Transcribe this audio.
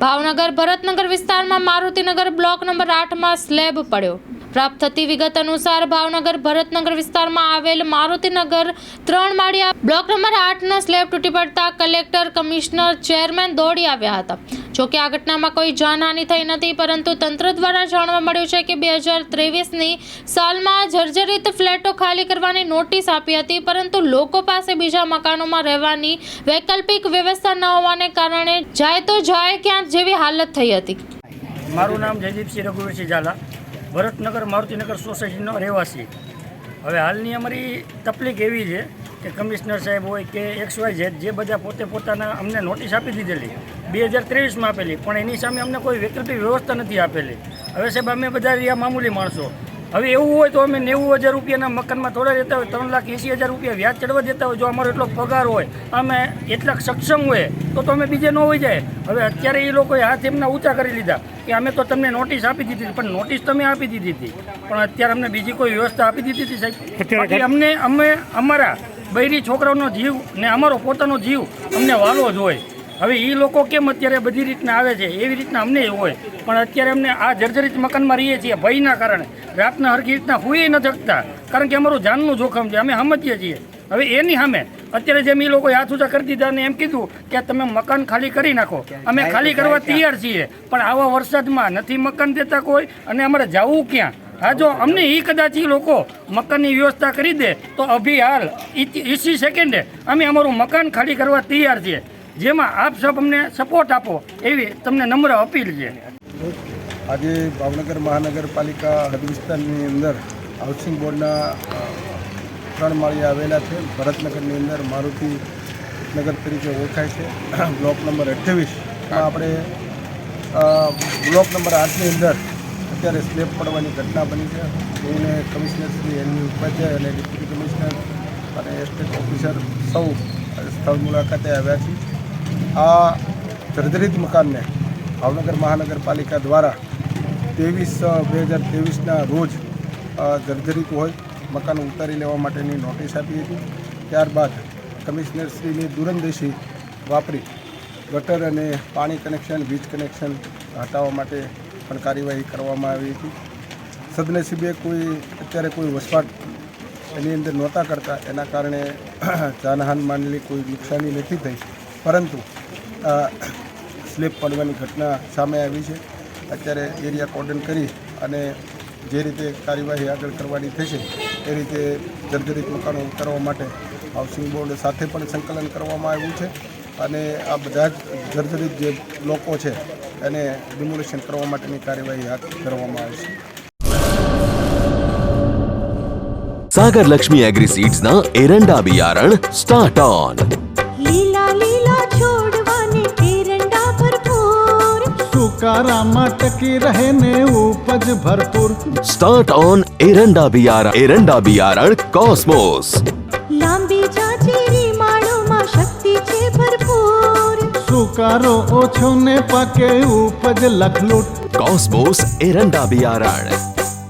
ભાવનગર ભરતનગર વિસ્તારમાં Marutinagar block number આઠમાં slab પડ્યો. પ્રાપ્ત થતી વિગત અનુસાર ભાવનગર, ભરતનગર વિસ્તારમાં આવેલ મારુતિનગર ત્રણ માળિયા બ્લોક નંબર આઠના સ્લેબ તૂટી પડતા કલેક્ટર, કમિશનર, ચેરમેન દોડી આવ્યા હતા. જોકે આ ઘટનામાં કોઈ જાનહાનિ થઈ નથી, પરંતુ તંત્ર દ્વારા જાણવા મળ્યું છે કે બે હજાર ત્રેવીસની સાલમાં જર્જરિત ફ્લેટો ખાલી કરવાની નોટિસ આપી હતી, પરંતુ લોકો પાસે બીજા મકાનોમાં રહેવાની વૈકલ્પિક વ્યવસ્થા ન હોવાને કારણે જાય તો જાય ક્યાં જેવી હાલત થઈ હતી. મારું નામ જયદીપસિંહ રઘુવીરસિંહ ઝાલા. ભરતનગર, મારુતિનગર સોસાયટીનો રહેવાસી. હવે હાલની અમારી તકલીફ એવી છે કે કમિશનર સાહેબ હોય કે એક્સ વાય ઝેડ, જે બધા પોતે પોતાના અમને નોટિસ આપી દીધેલી, બે હજાર ત્રેવીસમાં આપેલી, પણ એની સામે અમને કોઈ વૈકલ્પિક વ્યવસ્થા નથી આપેલી. હવે સાહેબ, અમે બધા રહ્યા મામૂલી માણસો. હવે એવું હોય તો અમે નેવું હજાર રૂપિયાના મકાનમાં થોડા દેતા હોય ત્રણ લાખ એંસી હજાર રૂપિયા વ્યાજ ચડવા દેતા હોય જો અમારો એટલો પગાર હોય અમે એટલા સક્ષમ હોય તો તો અમે બીજે ન હોય જાય. હવે અત્યારે એ લોકોએ હાથ એમના ઊંચા કરી લીધા કે અમે તો તમને નોટિસ આપી દીધી. પણ નોટિસ તમે આપી દીધી હતી. પણ અત્યારે અમને બીજી કોઈ વ્યવસ્થા આપી દીધી હતી સાહેબ? અમને અમે અમારા બૈરી છોકરાઓનો જીવ ને અમારો પોતાનો જીવ અમને વાલો જ હોય. હવે એ લોકો કેમ અત્યારે બધી રીતના આવે છે? એવી રીતના અમને હોય. પણ અત્યારે અમને આ જર્જરિત મકાનમાં રહીએ છીએ ભયના કારણે. રાતના હરખી રીતના હોઈએ ન શકતા કારણ કે અમારું જાનનું જોખમ છે. અમે સમજીએ છીએ. હવે એની સામે અત્યારે જેમ એ લોકોએ હાથ ઊંચા કરી દીધા અને એમ કીધું કે તમે મકાન ખાલી કરી નાખો. અમે ખાલી કરવા તૈયાર છીએ. પણ આવા વરસાદમાં નથી મકાન દેતા કોઈ અને અમારે જવું ક્યાં? હા જો અમને એ કદાચ એ લોકો મકાનની વ્યવસ્થા કરી દે તો અભી હાલ ઈસી સેકન્ડે અમે અમારું મકાન ખાલી કરવા તૈયાર છીએ. જેમાં આપ સૌ અમને સપોર્ટ આપો એવી તમને નમ્ર અપીલ છે. આજે ભાવનગર મહાનગરપાલિકા હદ વિસ્તારની અંદર હાઉસિંગ બોર્ડના ત્રણ માળી આવેલા છે. ભરતનગરની અંદર મારુતિ નગર તરીકે ઓળખાય છે. બ્લોક નંબર અઠ્યાવીસમાં આપણે બ્લોક નંબર આઠની અંદર અત્યારે સ્લેબ પડવાની ઘટના બની છે. એને કમિશનર શ્રી એની ઉપાધ્યાય અને ડેપ્યુટી કમિશનર અને એસ્ટેટ ઓફિસર સૌ સ્થળ મુલાકાતે આવ્યા છે આ જર્જરિત મકાનને ભાવનગર મહાનગરપાલિકા દ્વારા ત્રેવીસ બે હજાર ત્રેવીસના રોજ જર્જરિત હોય, મકાન ઉતારી લેવા માટેની નોટિસ આપી હતી. ત્યારબાદ કમિશનરશ્રીની દૂરંદેશી વાપરી ગટર અને પાણી કનેક્શન, વીજ કનેક્શન હટાવવા માટે પણ કાર્યવાહી કરવામાં આવી હતી. સદનસીબે કોઈ, અત્યારે કોઈ વસવાટ એની અંદર નહોતા કરતા. એના કારણે જાનહાન માનેલી કોઈ નુકસાની નથી થઈ. પરંતુ સ્લીપ પડવાની ઘટના સામે આવી છે. અત્યારે એરિયા કોર્ડન કરી અને જે રીતે કાર્યવાહી આગળ કરવાની થશે એ રીતે જર્જરિત મકાનો કરવા માટે હાઉસિંગ બોર્ડ સાથે પણ સંકલન કરવામાં આવ્યું છે અને આ બધા જ જર્જરિત જે લોકો છે એને ડિમોલેશન કરવા માટેની કાર્યવાહી હાથ કરવામાં ધરવામાં છે. સાગર લક્ષ્મી એગ્રી સીડ્સના એરંડા બિયારણ સ્ટાર્ટ ઓન લીલા લીલા भरपूर। उपज भरपूर। स्टार्ट ऑन एरंडा बियारण एरंडा बियारण कॉस्मोस लांबी जाचेरी शक्ति छे भरपूर। सुकारो ओछोने पके उपज लखलूट। कॉस्मोस एरंडा बियारण।